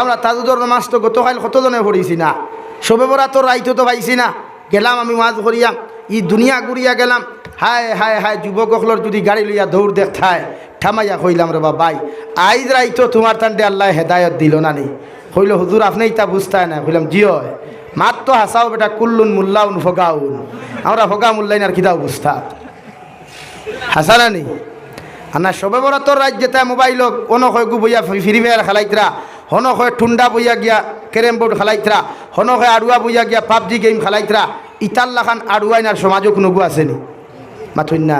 আমরা তাজুদর নামাজ তো গতকাল কতজনে পড়িছি না? সবে বরা তো রাইতো তো পাইছি না। গেলাম আমি মাছ করিয়াম ই দুনিয়া ঘুরিয়া গেলাম। হায় হায় হায় যুবকসকলর যদি গাড়ি লইয়া দৌড় দেখায় ঠামাইয়া কইলাম রে বা ভাই আইজ রাইতো তোমার তান্ডে আল্লাহ হেদায়ত দিল না নি? কইল হুজুর আপনি তা বুঝতায় না কইলাম জিও মাত্র হাসাও বেটা, কুল্লুন মুল্লাউন ফগাউন। আমরা ফগা মুল্লাইন আর কিদাও বুঝতা হাসানা নি আনা সবে বড় তোর রাজ্যে তাই মোবাইল কোনো হয় গু বইয়া ফ্রি ফায়ার খেলাইতরা হন হয় ঠুন্ডা বইয়া গিয়া ক্যারেম বোর্ড খেলাইতরা হন হয় আড়ুয়া বইয়া গিয়া পাবজি গেম খেলাইতরা ইতাল্লা খান আড়ুয়াইন আর সমাজও কোনো গু আসেনি মাথুন না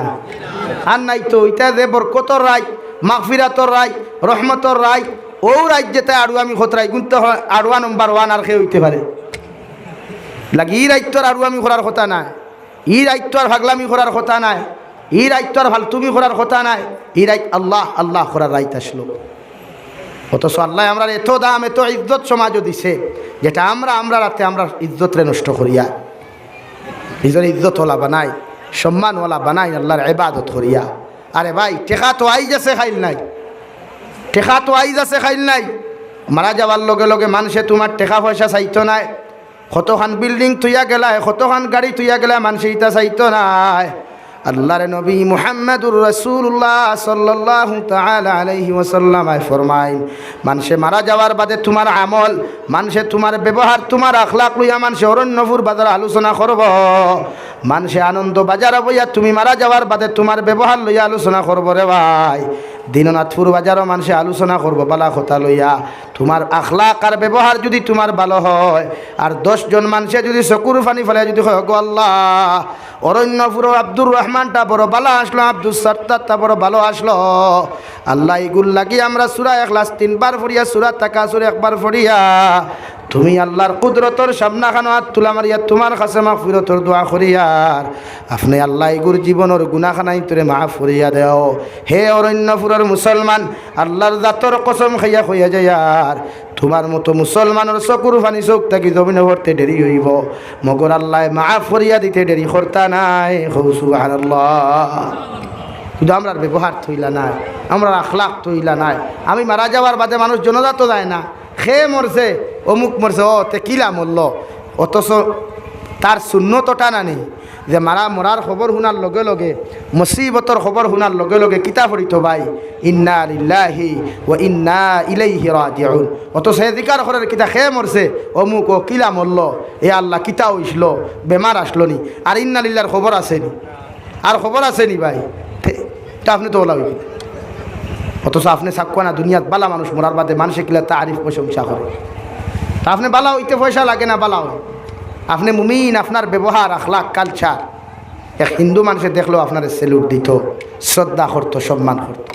আর নাই তো ইটা যে বরকতর রায় মাগফিরাতর রায় রহমতর রায় ও রাজ্যে তাই আড়ুয়ামি খতরাই কিন্তু আড়ুয়া নম্বর ওয়ান আর খেয়ে হইতে পারে লাগি, ই রাজ্যর আড়ুয়ামি করার কথা নাই। ই রাজ্য আর ভাগলামি করার কথা নাই। ই রাজ্য আর ফালতুমি করার কথা নাই। ই রাইত আল্লাহ আল্লাহ করার রাইত আসলো অথচ আল্লাহ আমরা এত দাম, এত ইজ্জত সমাজও দিছে, যেটা আমরা আমরা রাতে আমরা ইজ্জতরে নষ্ট করিয়া নিজের ইজ্জতওয়ালা বানাই সম্মান ওলা বানাই, আল্লাহর এবাদত করিয়া আরে ভাই, টেকা তো আইজ আছে খাইল নাই। টেকা তো আইজ আছে খাইল নাই। মারা যাওয়ার লগে লগে মানুষে তোমার টেকা পয়সা চাইতো নাই। কতখান বিল্ডিং তুইয়া গেলায়, কতখান গাড়ি তুইয়া গেলা মানুষে ইটা চাইতো নাই। আল্লাহর নবী মুহাম্মদুর রসুল্লাহ সাল্লাহ তাআলা আলাইহি ওয়াসাল্লাম ফরমাইন মানুষে মারা যাওয়ার বাদে তোমার আমল মানুষে তোমার ব্যবহার, তোমার আখলাক লইয়া মানুষে অরণ্যপুর বাজার আলোচনা করব। মানুষে আনন্দ বাজার বইয়া তুমি মারা যাওয়ার বাদে তোমার ব্যবহার লইয়া আলোচনা করব রে ভাই। দীননাথপুর বাজারও মানুষে আলোচনা করব, বালা কথা লইয়া। তোমার আখলাক আর ব্যবহার যদি তোমার ভালো হয়, আর দশজন মানুষে যদি চকুর ফানি ফেলে যদি হয়, গো আল্লাহ। অরণ্যপুর আব্দুর রহমানটা বড় ভালো আসলো আব্দুল সত্তারটা বড় ভালো আসলো। আল্লাহ এগুল লাগি আমরা সুরা এখলাস তিনবার ফরিয়া সুরা তাকা সুরা একবার ফরিয়া তুমি আল্লাহর কুদরতর সামনাখানো হাত তুলা মারিয়া, তোমার কাছে মা ফিরতর দোয়া করিয়ার আপনি আল্লাহ এগুর জীবনের গুণাখানাই তোরে মা ফরিয়া দেও। হে অরণ্যপুরের মুসলমান, আল্লাহর জাতর কসম খাইয়া খাইয়া যায়ার তোমার মতো মুসলমানের চকুর ফানি চোখ থাকি জমিনে ভরতে দেরি হইব। মগর আল্লাহ মা ফরিয়া দিতে দেরি করতা নাই। সুবাহ কিন্তু আমরা ব্যবহার থইলা নাই আমরা আখলাক থইলা নাই। আমি মারা যাওয়ার বাদে মানুষ জনজাত যায় না। খেয়ে মরছে, অমুক মরছে ও তে কিলা মরল? অথচ তার শূন্যতটা নানি যে মারা মরার খবর শুনার লগে লগে মুসিবতর খবর শুনার লগে লগে কিতা পড়িত ভাই ইন্না লিল্লাহি ও ইন্না ইলাইহি রাজিউন অথচ সে দিকার খরের কিতা খেয়ে মরছে অমুক ও কিলা মরল এ আল্লাহ কিতা হইছিল বেমার আসলো নি। আর ইন্না লিল্লার খবর আসেনি আর খবর আছে নি ভাই? আপনি তো ওলা হইবেন অথচ আপনি সাক্কা না, দুনিয়াত বালা মানুষ মরার বাদে মানুষে কিলা তারিফ প্রশংসা করে তা আপনি বালা হইতে পয়সা লাগে না বালাও আপনি মুমিন, আপনার ব্যবহার, আখলাক কালচার এক হিন্দু মানুষে দেখল আপনার সেলুট দিত, শ্রদ্ধা করতো, সম্মান করতো।